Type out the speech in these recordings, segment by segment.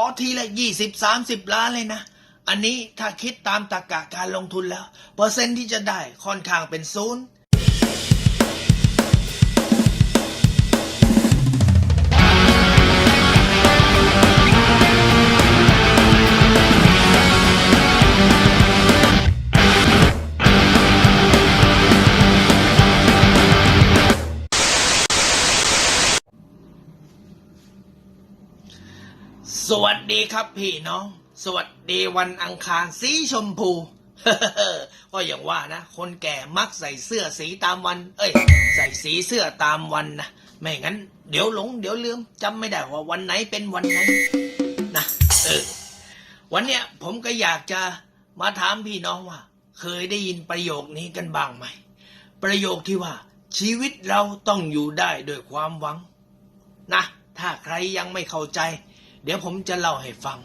อทีละยี่สิบสามสิบล้านเลยนะ อันนี้ถ้าคิดตามตรรกะการลงทุนแล้ว เปอร์เซ็นต์ที่จะได้ค่อนข้างเป็นศูนย์ วัสดีครับพี่น้อง สวัสดีวันอังคารสีชมพูก็อย่างว่านะ คนแก่มักใส่เสื้อสีตามวัน เอ้ย ใส่สีเสื้อตามวันนะ ไม่งั้น เดี๋ยวหลง เดี๋ยวลืมจำไม่ได้ว่าวันไหนเป็นวันไหนนะเออวันเนี้ยผมก็อยากจะมาถามพี่น้องว่า เคยได้ยินประโยคนี้กันบ้างไหม ประโยคที่ว่า ชีวิตเราต้องอยู่ได้ด้วยความหวัง นะ ถ้าใครยังไม่เข้าใจ เดี๋ยวผมจะเล่าให้ฟัง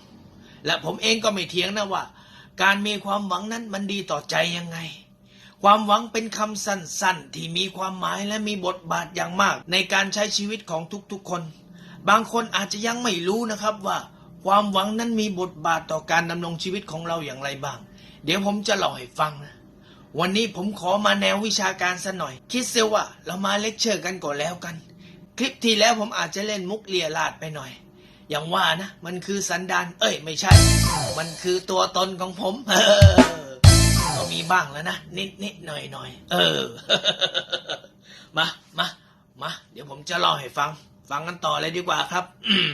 และผมเองก็ไม่เถียงนะว่า การมีความหวังนั้นมันดีต่อใจยังไง ความหวังเป็นคำสั้นๆ ที่มีความหมายและมีบทบาทอย่างมาก ในการใช้ชีวิตของทุกๆคน บางคนอาจจะยังไม่รู้นะครับว่า ความหวังนั้นมีบทบาทต่อการดำรงชีวิตของเราอย่างไรบ้าง เดี๋ยวผมจะเล่าให้ฟังนะวันนี้ผมขอมาแนววิชาการซะหน่อย คิดเสียว่าเรามาเลคเชอร์กันก่อนแล้วกัน คลิปที่แล้วผมอาจจะเล่นมุกเลียลาดไปหน่อย อย่างว่านะ มันคือสันดาน เอ้ย ไม่ใช่ มันคือตัวตนของผมเออก็มีบ้างแล้วนะ นิดนิดหน่อยหน่อยเออ มามามาเดี๋ยวผมจะเล่าให้ฟัง ฟังกันต่อเลยดีกว่าครับอืม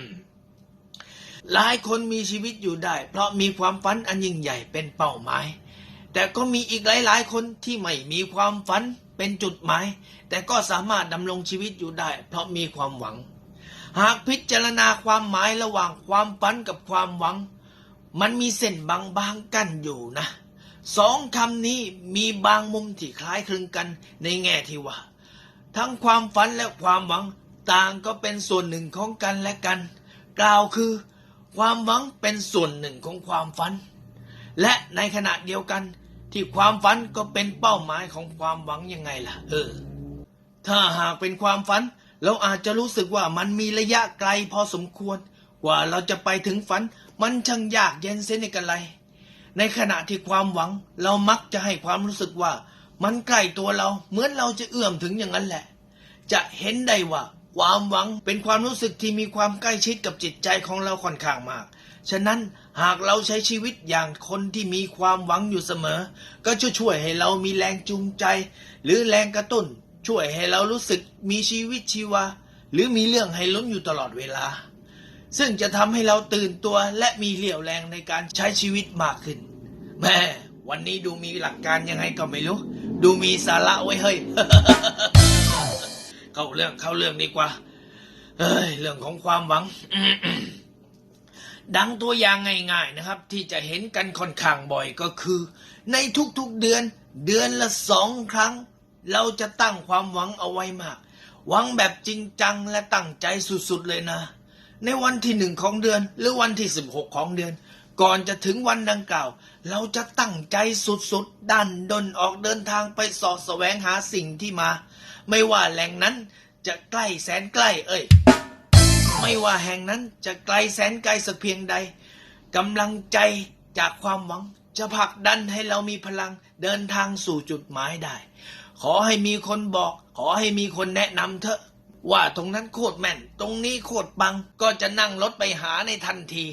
หลายคนมีชีวิตอยู่ได้ เพราะมีความฝันอันยิ่งใหญ่เป็นเป้าหมาย แต่ก็มีอีกหลาย ๆ คนที่ไม่มีความฝันเป็นจุดหมาย แต่ก็สามารถดำรงชีวิตอยู่ได้ เพราะมีความหวัง หากพิจารณาความหมายระหว่างความฝันกับความหวัง มันมีเส้นบางๆกั้นอยู่นะสองคำนี้มีบางมุมที่คล้ายคลึงกันในแง่ที่ว่า ทั้งความฝันและความหวังต่างก็เป็นส่วนหนึ่งของกันและกัน กล่าวคือ ความหวังเป็นส่วนหนึ่งของความฝัน และในขณะเดียวกันที่ความฝันก็เป็นเป้าหมายของความหวังยังไงล่ะ เออ ถ้าหากเป็นความฝัน เราอาจจะรู้สึกว่ามันมีระยะไกลพอสมควร กว่าเราจะไปถึงฝันมันช่างยากเย็นเส้นในกันไร ในขณะที่ความหวังเรามักจะให้ความรู้สึกว่า มันใกล้ตัวเราเหมือนเราจะเอื้อมถึงอย่างนั้นแหละ จะเห็นได้ว่าความหวังเป็นความรู้สึกที่มีความใกล้ชิดกับจิตใจของเราค่อนข้างมาก ฉะนั้นหากเราใช้ชีวิตอย่างคนที่มีความหวังอยู่เสมอ ก็จะช่วยให้เรามีแรงจูงใจ หรือแรงกระตุ้น ช่วยให้เรารู้สึกมีชีวิตชีวา หรือมีเรื่องให้ลุ้นอยู่ตลอดเวลา ซึ่งจะทำให้เราตื่นตัวและมีเรี่ยวแรงในการใช้ชีวิตมากขึ้น แม่วันนี้ดูมีหลักการยังไงก็ไม่รู้ ดูมีสาระไว้เฮ้ย เข้าเรื่องเข้าเรื่องดีกว่า เอ้ย เรื่องของความหวัง ดังตัวอย่างง่ายๆนะครับ ที่จะเห็นกันค่อนข้างบ่อยก็คือ ในทุกๆเดือน เดือนละสองครั้ง เราจะตั้งความหวังเอาไว้มาก หวังแบบจริงจังและตั้งใจสุดๆเลยนะ ในวันที่หนึ่งของเดือน หรือวันที่สิบหกของเดือน ก่อนจะถึงวันดังกล่าว เราจะตั้งใจสุดๆดันดนออกเดินทางไปสอดแสวงหาสิ่งที่มา ไม่ว่าแหล่งนั้นจะใกล้แสนใกล้ เอ้ย ไม่ว่าแห่งนั้นจะไกลแสนไกลสักเพียงใดกำลังใจจากความหวังจะผลักดันให้เรามีพลังเดินทางสู่จุดหมายได้ อให้มีคนบอก ขอให้มีคนแนะนำเถอะ ว่าตรงนั้นโคตรแม่น ตรงนี้โคตรปัง ก็จะนั่งรถไปหาในทันที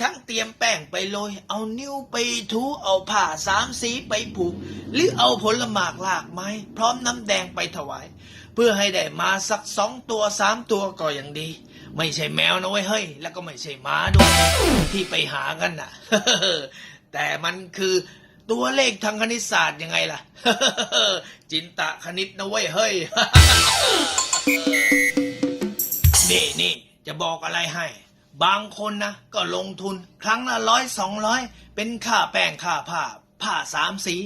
ทั้งเตรียมแป้งไปโรยเอานิ้วไปถูเอาผ้าสามสีไปผูก หรือเอาผลหมากลากไม้ พร้อมน้ำแดงไปถวาย เพื่อให้ได้มาสักสองตัวสามตัวก็ยังดี ไม่ใช่แมวนะเว้ยเฮ้ย แล้วก็ไม่ใช่หมาด้วยที่ไปหากันน่ะ แต่มันคือ ตัวเลขทางคณิตศาสตร์ยังไงล่ะ จินตะคณิตนะเว้ยเฮ้ย นี่นี่จะบอกอะไรให้ บางคนนะ ก็ลงทุนครั้งละร้อยสองร้อยเป็นค่าแป้งค่าผ้า ผ้าสามสี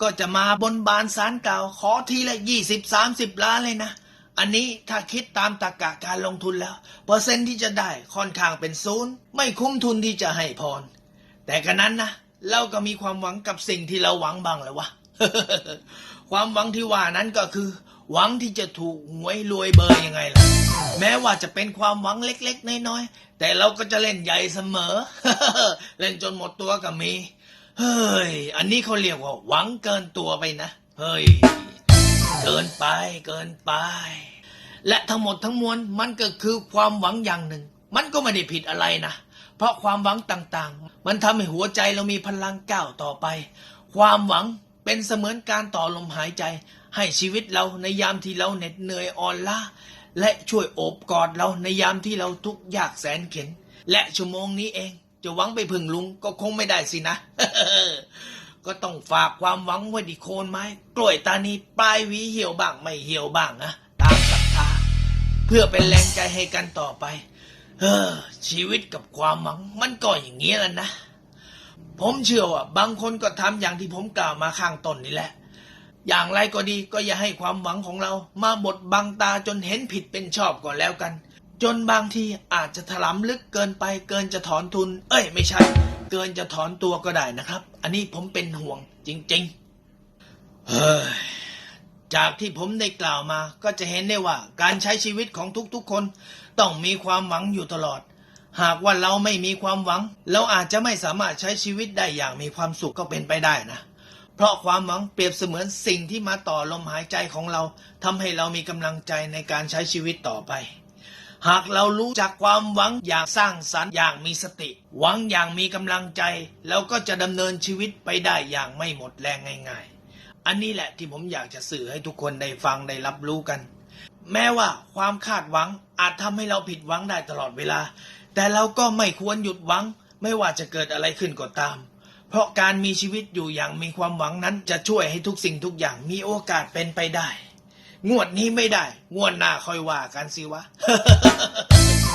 ก็จะมาบนบานสารเก่าขอทีละยี่สิบสามสิบล้านเลยนะ อันนี้ถ้าคิดตามตรรกะการลงทุนแล้ว เปอร์เซ็นต์ที่จะได้ค่อนข้างเป็นศูนย์ไม่คุ้มทุนที่จะให้พร แต่กันนั้นนะ เราก็มีความหวังกับสิ่งที่เราหวังบ้างเลยวะ ความหวังที่ว่านั้นก็คือ หวังที่จะถูกหวยรวยเบอร์ยังไงล่ะ แม้ว่าจะเป็นความหวังเล็ก ๆ น้อยๆ แต่เราก็จะเล่นใหญ่เสมอ เล่นจนหมดตัวก็มี เฮ้ย อันนี้เขาเรียกว่า หวังเกินตัวไปนะ เฮ้ย เกินไป เกินไป และทั้งหมดทั้งมวลมันก็คือความหวังอย่างหนึ่ง มันก็ไม่ได้ผิดอะไรนะ เพราะความหวังต่างๆ มันทำให้หัวใจเรามีพลังก้าวต่อไป ความหวังเป็นเสมือนการต่อลมหายใจ ให้ชีวิตเราในยามที่เราเหน็ดเหนื่อยอ่อนล้าและช่วยโอบกอดเราในยามที่เราทุกข์ยากแสนเข็น และชั่วโมงนี้เอง จะหวังไปพึ่งลุงก็คงไม่ได้สินะ ก็ต้องฝากความหวังไว้ที่โคนไม้ กล้วยตานีปลายหวีเหี่ยวบ้างไม่เหี่ยวบ้างนะตามศรัทธาเพื่อเป็นแรงใจให้กันต่อไป เออชีวิตกับความหวังมันก็อย่างนี้แหละนะ ผมเชื่อว่าบางคนก็ทำอย่างที่ผมกล่าวมาข้างต้นนี่แหละ อย่างไรก็ดีก็อย่าให้ความหวังของเรา มาบดบังตาจนเห็นผิดเป็นชอบก่อนแล้วกัน จนบางทีอาจจะถลำลึกเกินไปเกินจะถอนทุน เอ้ยไม่ใช่ เกินจะถอนตัวก็ได้นะครับ อันนี้ผมเป็นห่วงจริง ๆ เฮ้ย จากที่ผมได้กล่าวมาก็จะเห็นได้ว่าการใช้ชีวิตของทุกๆคน ต้องมีความหวังอยู่ตลอด หากว่าเราไม่มีความหวัง เราอาจจะไม่สามารถใช้ชีวิตได้อย่างมีความสุขก็เป็นไปได้นะ เพราะความหวังเปรียบเสมือนสิ่งที่มาต่อลมหายใจของเราทำให้เรามีกำลังใจในการใช้ชีวิตต่อไป หากเรารู้จักความหวังอย่างสร้างสรรค์อย่างมีสติ หวังอย่างมีกำลังใจเราก็จะดำเนินชีวิตไปได้อย่างไม่หมดแรงง่าย ๆ อันนี้แหละที่ผมอยากจะสื่อให้ทุกคนได้ฟังได้รับรู้กัน แม้ว่าความคาดหวังอาจทำให้เราผิดหวังได้ตลอดเวลา แต่เราก็ไม่ควรหยุดหวัง ไม่ว่าจะเกิดอะไรขึ้นก็ตาม เพราะการมีชีวิตอยู่อย่างมีความหวังนั้นจะช่วยให้ทุกสิ่งทุกอย่างมีโอกาสเป็นไปได้ งวดนี้ไม่ได้ งวดหน้าค่อยว่ากันสิวะ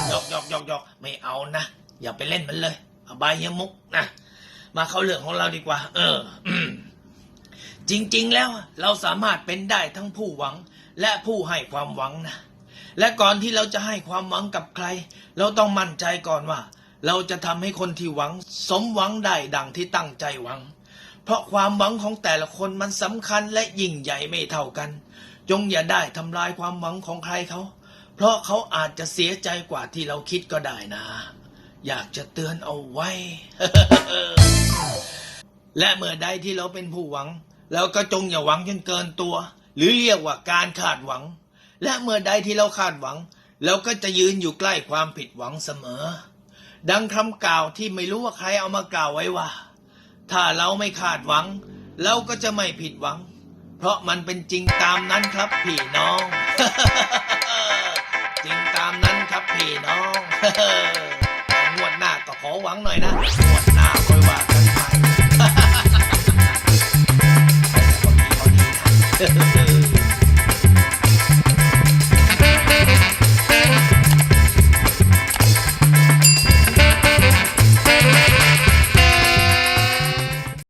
หยอกหยอกหยอกหยอกไม่เอานะอย่าไปเล่นมันเลยอบายมุกนะมาเข้าเรื่องของเราดีกว่า เออ จริงๆ แล้วเราสามารถเป็นได้ทั้งผู้หวังและผู้ให้ความหวังนะ และก่อนที่เราจะให้ความหวังกับใคร เราต้องมั่นใจก่อนว่า เราจะทำให้คนที่หวัง สมหวังได้ดังที่ตั้งใจหวัง เพราะความหวังของแต่ละคนมันสำคัญและยิ่งใหญ่ไม่เท่ากัน จงอย่าได้ทำลายความหวังของใครเขา เพราะเขาอาจจะเสียใจกว่าที่เราคิดก็ได้นะ อยากจะเตือนเอาไว้ และเมื่อใดที่เราเป็นผู้หวัง เราก็จงอย่าหวังจนเกินตัว หรือเรียกว่าการคาดหวัง และเมื่อใดที่เราคาดหวังเราก็จะยืนอยู่ใกล้ความผิดหวังเสมอ ดังคำกล่าวที่ไม่รู้ว่าใครเอามากล่าวไว้ว่า ถ้าเราไม่คาดหวัง เราก็จะไม่ผิดหวัง เพราะมันเป็นจริงตามนั้นครับพี่น้อง จริงตามนั้นครับพี่น้องงวดหน้าก็ขอหวังหน่อยนะงวด